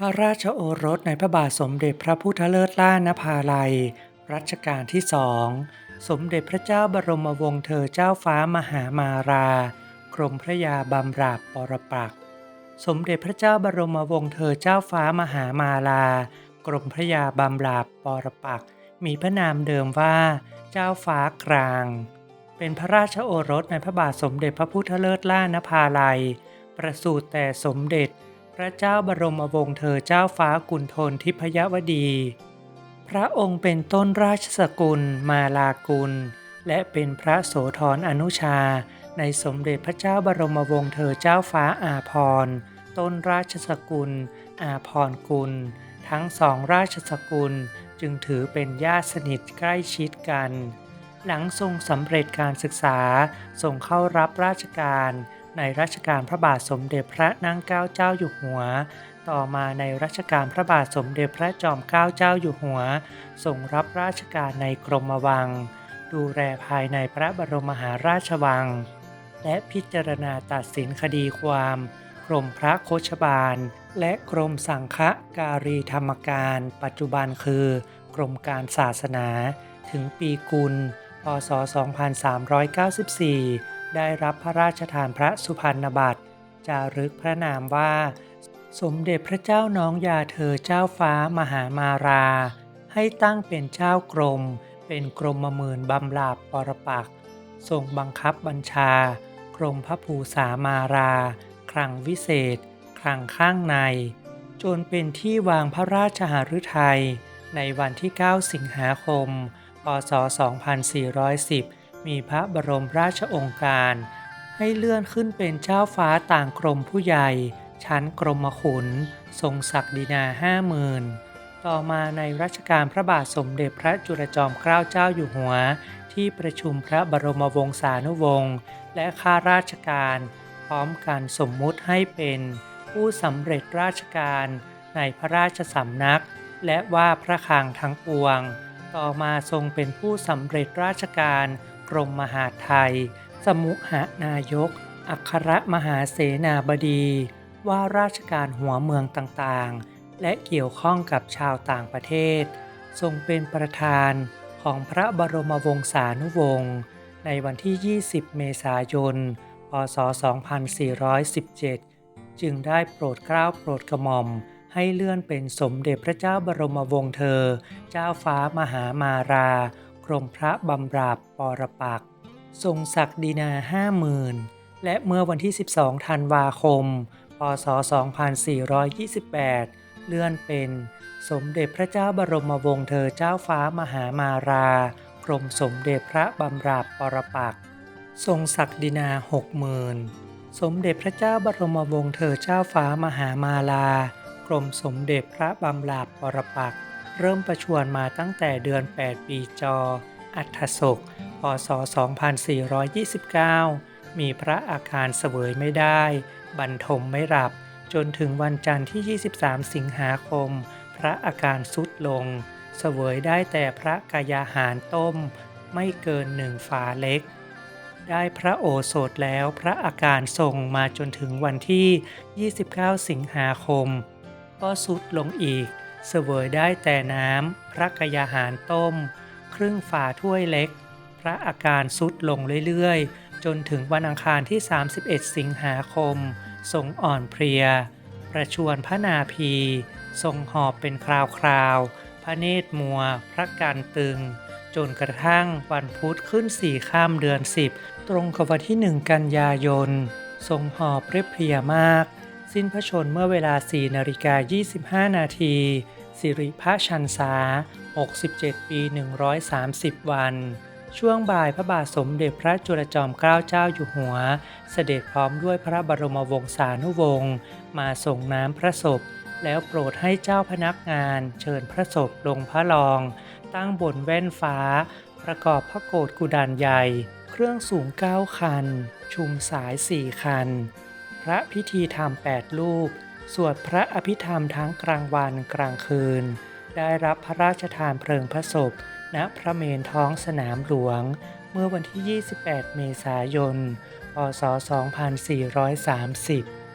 พระราชโอรสในพระบาทสมเด็จพระพุทธเลิศล่านภาลัย รัชกาลที่สอง สมเด็จพระเจ้าบรมวงศ์เธอเจ้าฟ้ามหามารา กรมพระยาบำราบปรปัก สมเด็จพระเจ้าบรมวงศ์เธอเจ้าฟ้ามหามาลากรมพระยาบำราบปรปัก มีพระนามเดิมว่า เจ้าฟ้ากลาง เป็นพระราชโอรสในพระบาทสมเด็จพระพุทธเลิศล่านภาลัย ประสูติแต่สมเด็จ พระเจ้าบรมวงศ์เธอเจ้าฟ้ากุณฑลทิพยวดี พระองค์เป็นต้นราชสกุลมาลากุล และเป็นพระโสธรอนุชา ในสมเด็จพระเจ้าบรมวงศ์เธอเจ้าฟ้าอาพรต้นราชสกุล อาพรกุล ทั้งสองราชสกุลจึงถือเป็นญาติสนิทใกล้ชิดกัน หลังทรงสำเร็จการศึกษาทรงเข้ารับราชการ ในรัชกาลพระบาทสมเด็จพระนั่งเกล้าเจ้าอยู่หัว ต่อมาในรัชกาลพระบาทสมเด็จพระจอมเกล้าเจ้าอยู่หัวทรงรับราชการในกรมวัง ดูแลภายในพระบรมมหาราชวัง และพิจารณาตัดสินคดีความกรมพระโคชบาล และกรมสังฆการีธรรมการ ปัจจุบันคือกรมการศาสนา ถึงปีกุล พศ 2394 ได้รับพระราชทานพระสุพรรณบัตรจารึกพระนามว่า สมเด็จพระเจ้าน้องยาเธอเจ้าฟ้ามหามารา ให้ตั้งเป็นเจ้ากรม เป็นกรมหมื่นบำราบปรปักทรงบังคับบัญชา กรมพระภูษามาราคลังวิเศษคลังข้างใน จนเป็นที่วางพระราชหฤทัยในวันที่ 9 สิงหาคม พศ 2410 มีพระบรมราชองค์การ ให้เลื่อนขึ้นเป็นเจ้าฟ้าต่างกรมผู้ใหญ่ ชั้นกรมขุน ทรงศักดินาห้าหมื่นต่อมาในรัชกาลพระบาทสมเด็จพระจุลจอมเกล้าเจ้าอยู่หัว ที่ประชุมพระบรมวงศานุวงศ์และข้าราชการ พร้อมกันสมมุติให้เป็นผู้สำเร็จราชการในพระราชสำนัก และว่าพระคลังทั้งปวง ต่อมาทรงเป็นผู้สำเร็จราชการ กรมมหาดไทย สมุหนายก อัครมหาเสนาบดี ว่าราชการหัวเมืองต่างๆ และเกี่ยวข้องกับชาวต่างประเทศ ทรงเป็นประธานของพระบรมวงศานุวงศ์ในวันที่ 20 เมษายน พศ 2417 จึงได้โปรดเกล้าโปรดกระหม่อมให้เลื่อนเป็นสมเด็จพระเจ้าบรมวงศ์เธอ เจ้าฟ้ามหามารา กรมพระบำราบปรปักทรงศักดินาห้าหมื่นและเมื่อวันที่ 12 ธันวาคม พศ 2428 เลื่อนเป็นสมเด็จพระเจ้าบรมวงศ์เธอเจ้าฟ้ามหามารา กรมสมเด็จพระบำราบปรปักทรงศักดินาหกหมื่นสมเด็จพระเจ้าบรมวงศ์เธอเจ้าฟ้ามหามาลา กรมสมเด็จพระบำราบปรปักษ เริ่มประชวรมาตั้งแต่เดือน 8 ปีจอ อัฐศก พศ 2429 มีพระอาคารเสวยไม่ได้ บรรทมไม่หลับ จนถึงวันจันทร์ที่ 23 สิงหาคม พระอาการสุดลง เสวยได้แต่พระกายาหารต้ม ไม่เกินหนึ่งฝาเล็ก ได้พระโอสถแล้วพระอาการทรงมาจนถึงวันที่ 29 สิงหาคม ก็สุดลงอีก เสวยได้แต่น้ำพระกายาหารต้ม ครึ่งฝาถ้วยเล็ก พระอาการสุดลงเรื่อยๆ จนถึงวันอังคารที่ 31 สิงหาคม ทรงอ่อนเพลีย ประชวรพระนาภีทรงหอบเป็นคราวๆ พระเนตรมัว พระการตึง จนกระทั่งวันพุธขึ้นสี่ข้ามเดือนสิบตรงกับวันที่หนึ่งกันยายน ทรงหอบเรียบเพลียมาก สิ้นพระชนเมื่อเวลา4นาฬิกา25 นาที สิริพระชันษา 67 ปี 130 วัน ช่วงบ่ายพระบาทสมเด็จพระจุลจอมเกล้าเจ้าอยู่หัว เสด็จพร้อมด้วยพระบรมวงศานุวงศ์มาส่งน้ำพระศพ แล้วโปรดให้เจ้าพนักงาน เชิญพระศพลงพระลอง ตั้งบนแว่นฟ้า ประกอบพระโกศกุดานใหญ่ เครื่องสูงเก้าคัน ชุมสายสี่คัน พระพิธีธรรมแปดรูป สวดพระอภิธรรมทั้งกลางวันกลางคืน ได้รับพระราชทานเพลิงพระศพ ณพระเมรุท้องสนามหลวง เมื่อวันที่ 28 เมษายน พศ 2430